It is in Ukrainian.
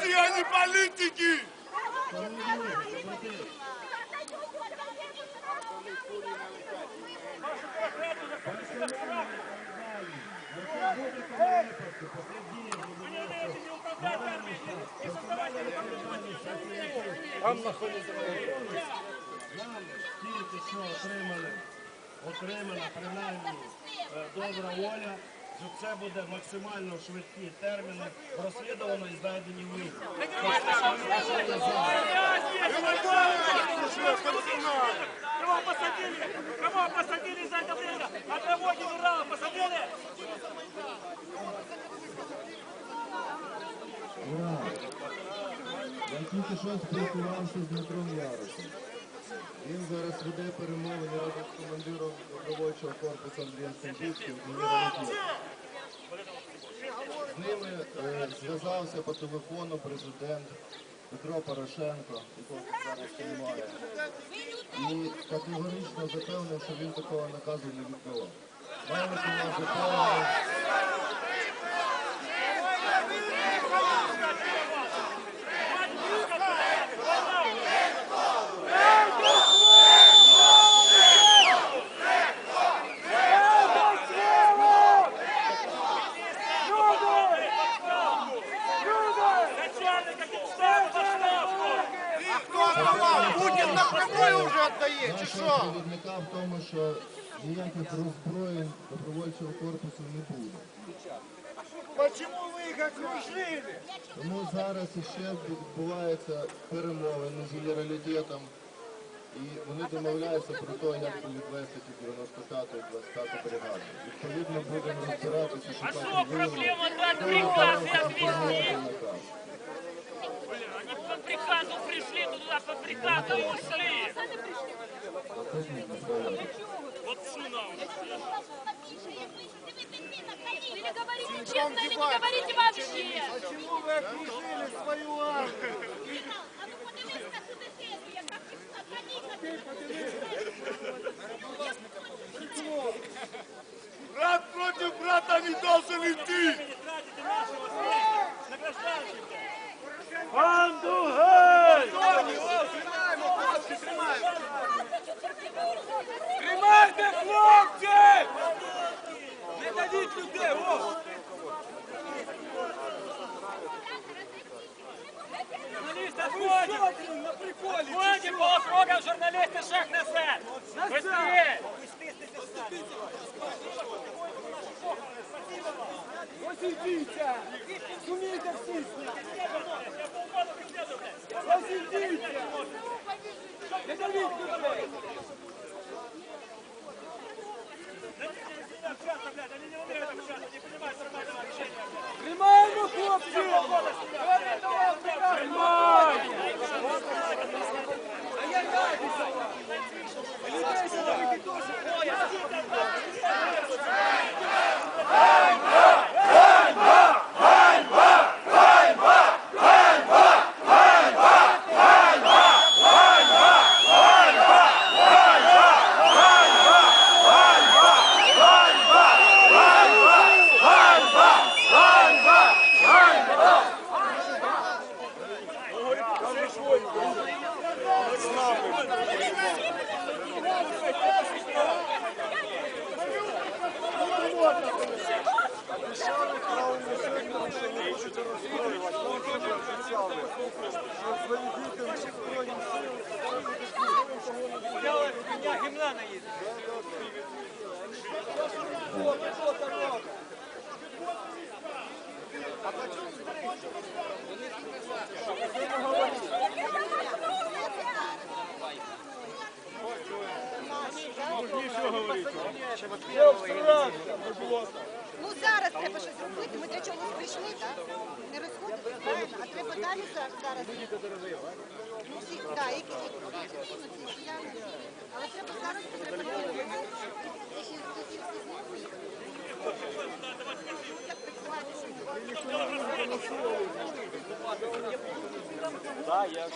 Люди, а не политики! Там знаходиться. Нам тільки що отримали, отримала принаймні добра воля. Що це буде максимально швидкі терміни розслідувано і знайдені винні. Кого посадили? Кого посадили за это время? Одного генерала посадили? Ура! Я тільки що спілкувався з Дмитром Яросом. Він зараз веде перемовини разом з командиром добровольчого корпусу Андрієм Сембівським генералом. З ними е, зв'язався по телефону президент Петро Порошенко, якого зараз немає. І категорично запевнив, що він такого наказу не відбував. Маємо пошла! Путін на прямой уже віддає, чи що? провідника в тому, що ніяких роззброєнь добровольчого корпусу не буде. Почему ви їх окружили? Тому зараз іще відбуваються перемовини з генералітетом, і вони домовляються про те, як відвести ті 95-ту і 25-ту бригаду. Відповідно, будемо розбиратися, А шукати что винних, проблема хто приказ и віддав честно, или не говорите вообще. Почему ви окружили свою армію? А подивись на цю яка пішла, Журналісти, отходим! На приколі! Ходим по округам, журналисты шаг назад. Быстрее! Не общения. Тримаємо, хлопці! Тримаємо! Меня гимна наедет. Ну зараз треба щось робити. Ми для чогось прийшли, так? Не розходитись, правильно? А треба далі зараз. Ну всі, так, які ці кияни. Але треба зараз щоб Да, я.